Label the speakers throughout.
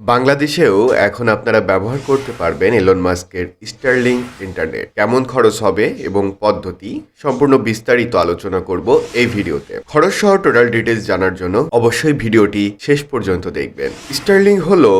Speaker 1: বাংলাদেশেও এখন আপনারা ব্যবহার করতে পারবেন এলন মাস্কের স্টার্লিং ইন্টারনেট কেমন খরচ হবে এবং পদ্ধতি সম্পূর্ণ বিস্তারিত আলোচনা করব এই ভিডিওতে। খরচ সহ টোটাল ডিটেলস জানার জন্য অবশ্যই ভিডিওটি শেষ পর্যন্ত দেখবেন। স্টার্লিং হলো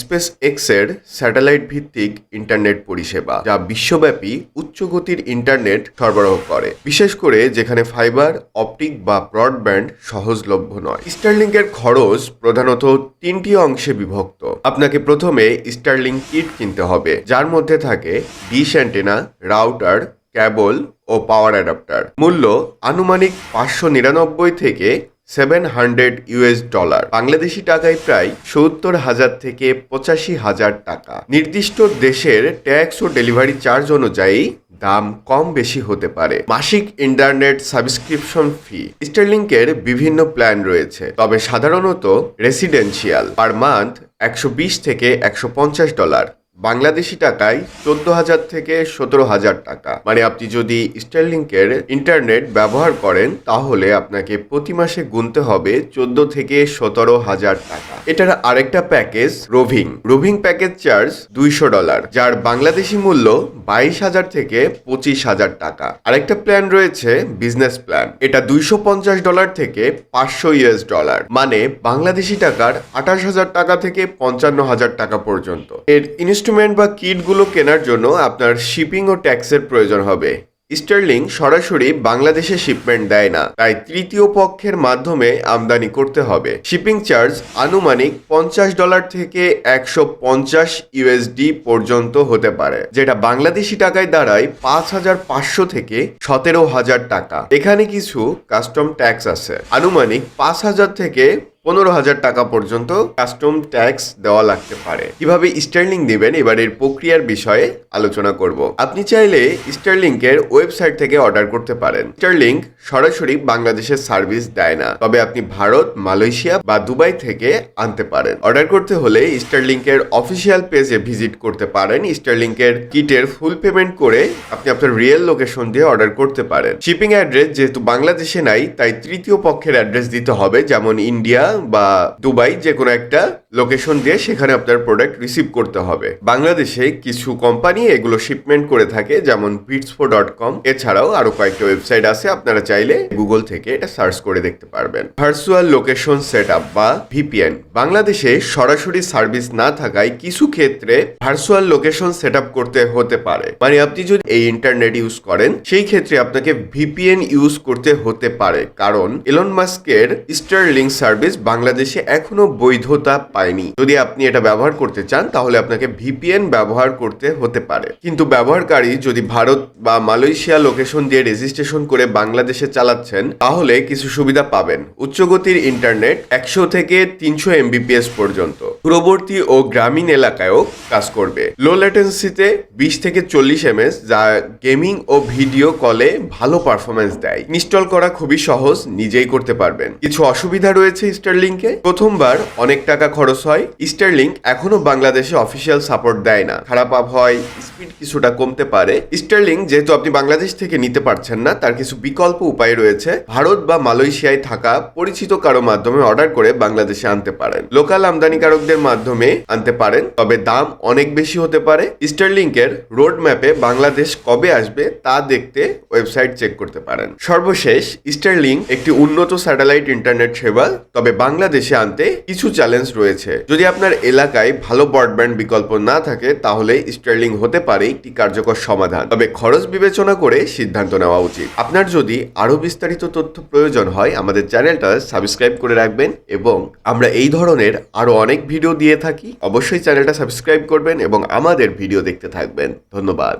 Speaker 1: স্পেস এক্সের স্যাটেলাইট ভিত্তিক ইন্টারনেট পরিষেবা, যা বিশ্বব্যাপী উচ্চ গতির ইন্টারনেট সরবরাহ করে, বিশেষ করে যেখানে ফাইবার, অপটিক বা ব্রডব্যান্ড সহজলভ্য নয়। স্টারলিংকের খরচ প্রধানত তিনটি অংশে বিভক্ত। আপনাকে প্রথমে স্টারলিং কিট কিনতে হবে, যার মধ্যে থাকে ডিশ অ্যান্টেনা, রাউটার, ক্যাবল ও পাওয়ার অ্যাডাপ্টার। মূল্য আনুমানিক পাঁচশো নিরানব্বই থেকে seven hundred US dollar Bangladeshi টাকায় প্রায় সত্তর হাজার থেকে পঁচাশি হাজার টাকা। নির্দিষ্ট দেশের ট্যাক্স ও ডেলিভারি চার্জ অনুযায়ী দাম কম বেশি হতে পারে। মাসিক ইন্টারনেট সাবস্ক্রিপশন ফি স্টারলিংকের বিভিন্ন প্ল্যান রয়েছে, তবে সাধারণত রেসিডেন্সিয়াল পার মান্থ একশো বিশ থেকে একশো পঞ্চাশ ডলার বাংলাদেশি টাকায় চোদ্দ হাজার থেকে সতেরো হাজার টাকা। মানে আপনি যদি স্টারলিংকের ইন্টারনেট ব্যবহার করেন, তাহলে আপনাকে প্রতি মাসে গুনতে হবে চোদ্দ থেকে সতেরো হাজার টাকা। এটার আরেকটা package roaming. Roaming package charge দুইশো ডলার, যার বাংলাদেশি মূল্য বাইশ হাজার থেকে পঁচিশ হাজার টাকা। আরেকটা প্ল্যান রয়েছে বিজনেস প্ল্যান এটা দুইশো পঞ্চাশ ডলার থেকে পাঁচশো ইউএস ডলার মানে বাংলাদেশি টাকার আঠাশ হাজার টাকা থেকে পঞ্চান্ন হাজার টাকা পর্যন্ত। এর ইনস্ট্রুমেন্ট বা কিটগুলো কেনার জন্য আপনার শিপিং ও ট্যাক্সের প্রয়োজন হবে। স্টার্লিং সরাসরি বাংলাদেশে শিপমেন্ট দেয় না, তাই তৃতীয় পক্ষের মাধ্যমে আমদানি করতে হবে। শিপিং চার্জ আনুমানিক পঞ্চাশ ডলার থেকে একশো পঞ্চাশ ইউএসডি পর্যন্ত হতে পারে, যেটা বাংলাদেশি টাকায় দাঁড়ায় পাঁচ হাজার পাঁচশো থেকে সতেরো হাজার টাকা। এখানে কিছু কাস্টম ট্যাক্স আছে, আনুমানিক পাঁচ হাজার থেকে পনেরো হাজার টাকা পর্যন্ত কাস্টম ট্যাক্স দেওয়া লাগতে পারে। কীভাবে স্টার্লিং দিবেন? এবার এর প্রক্রিয়ার বিষয়ে আলোচনা করব। আপনি চাইলে স্টারলিংকের ওয়েবসাইট থেকে অর্ডার করতে পারেন। স্টারলিংক সরাসরি বাংলাদেশের সার্ভিস দেয় না। তবে আপনি ভারত, মালয়েশিয়া বা দুবাই থেকে আনতে পারেন। অর্ডার করতে হলে স্টারলিংকের অফিসিয়াল পেজে ভিজিট করতে পারেন। স্টারলিংকের কিটের ফুল পেমেন্ট করে আপনি আপনার রিয়েল লোকেশন দিয়ে অর্ডার করতে পারেন। শিপিং অ্যাড্রেস যেহেতু বাংলাদেশে নাই, তাই তৃতীয় পক্ষের অ্যাড্রেস দিতে হবে, যেমন ইন্ডিয়া বা দুবাই যে কোনো একটা লোকেশন দিয়ে সেখানে আপনার প্রোডাক্ট রিসিভ করতে হবে। বাংলাদেশে কিছু কোম্পানি এগুলো শিপমেন্ট করে থাকে, যেমন বিটসফো ডট কম এছাড়াও আরও কয়েকটা ওয়েবসাইট আছে, আপনারা চাইলে গুগল থেকে এটা সার্চ করে দেখতে পারবেন। ভার্চুয়াল লোকেশন সেট বা ভিপিএন বাংলাদেশে সরাসরি সার্ভিস না থাকায় কিছু ক্ষেত্রে ভার্চুয়াল লোকেশন সেট করতে হতে পারে। মানে আপনি যদি এই ইন্টারনেট ইউজ করেন, সেই ক্ষেত্রে আপনাকে ভিপিএন ইউজ করতে হতে পারে। কারণ এলন মাস্কের স্টার লিঙ্ক সার্ভিস বাংলাদেশে এখনও বৈধতা পায়নি যদি আপনি এটা ব্যবহার করতে চান, তাহলে আপনাকে ভিপিএন ব্যবহার করতে হতে পারে। কিন্তু ব্যবহারকারী যদি ভারত বা মালয়েশিয়া লোকেশন দিয়ে রেজিস্ট্রেশন করে বাংলাদেশে চালাচ্ছেন, তাহলে কিছু সুবিধা পাবেন। উচ্চগতির ইন্টারনেট একশো থেকে তিনশো এমবিপিএস পর্যন্ত। দূরবর্তী ও গ্রামীণ এলাকায়ও কাজ করবে। লো লেটেন্সিতে বিশ থেকে চল্লিশ এমএস যা গেমিং ও ভিডিও কলে ভালো পারফরমেন্স দেয়। ইনস্টল করা খুবই সহজ, নিজেই করতে পারবেন। কিছু অসুবিধা রয়েছে স্টারলিংকে প্রথমবার অনেক টাকা খরচ হয়। স্টারলিংক এখনও বাংলাদেশে অফিসিয়াল সাপোর্ট দেয় না। খারাপ আবহাওয়ায় স্পিড কিছুটা কমতে পারে। স্টারলিং যেহেতু আপনি বাংলাদেশ থেকে নিতে পারছেন না, তার কিছু বিকল্প উপায় রয়েছে। ভারত বা মালয়েশিয়ায় থাকা পরিচিত কারও মাধ্যমে অর্ডার করে বাংলাদেশে আনতে পারেন। লোকাল আমদানিকারকদের মাধ্যমে আনতে পারেন। তবে দাম অনেক বেশি হতে পারে। স্টারলিংকের রোড ম্যাপে বাংলাদেশ কবে আসবে তা দেখতে ওয়েবসাইট চেক করতে পারেন। সর্বশেষ স্টারলিং একটি উন্নত স্যাটেলাইট ইন্টারনেট সেবা, তবে বাংলাদেশে আনতে কিছু চ্যালেঞ্জ রয়েছে। যদি আপনার এলাকায় ভালো ব্রডব্যান্ড বিকল্প না থাকে, তাহলে স্টারলিং হতে পারে একটি কার্যকর সমাধান। তবে খরচ বিবেচনা করে সিদ্ধান্ত নেওয়া উচিত। আপনার যদি আরও বিস্তারিত তথ্য প্রয়োজন হয়, আমাদের চ্যানেলটা সাবস্ক্রাইব করে রাখবেন এবং আমরা এই ধরনের আরও অনেক ভিডিও দিয়ে থাকি অবশ্যই চ্যানেলটা সাবস্ক্রাইব করবেন এবং আমাদের ভিডিও দেখতে থাকবেন। ধন্যবাদ।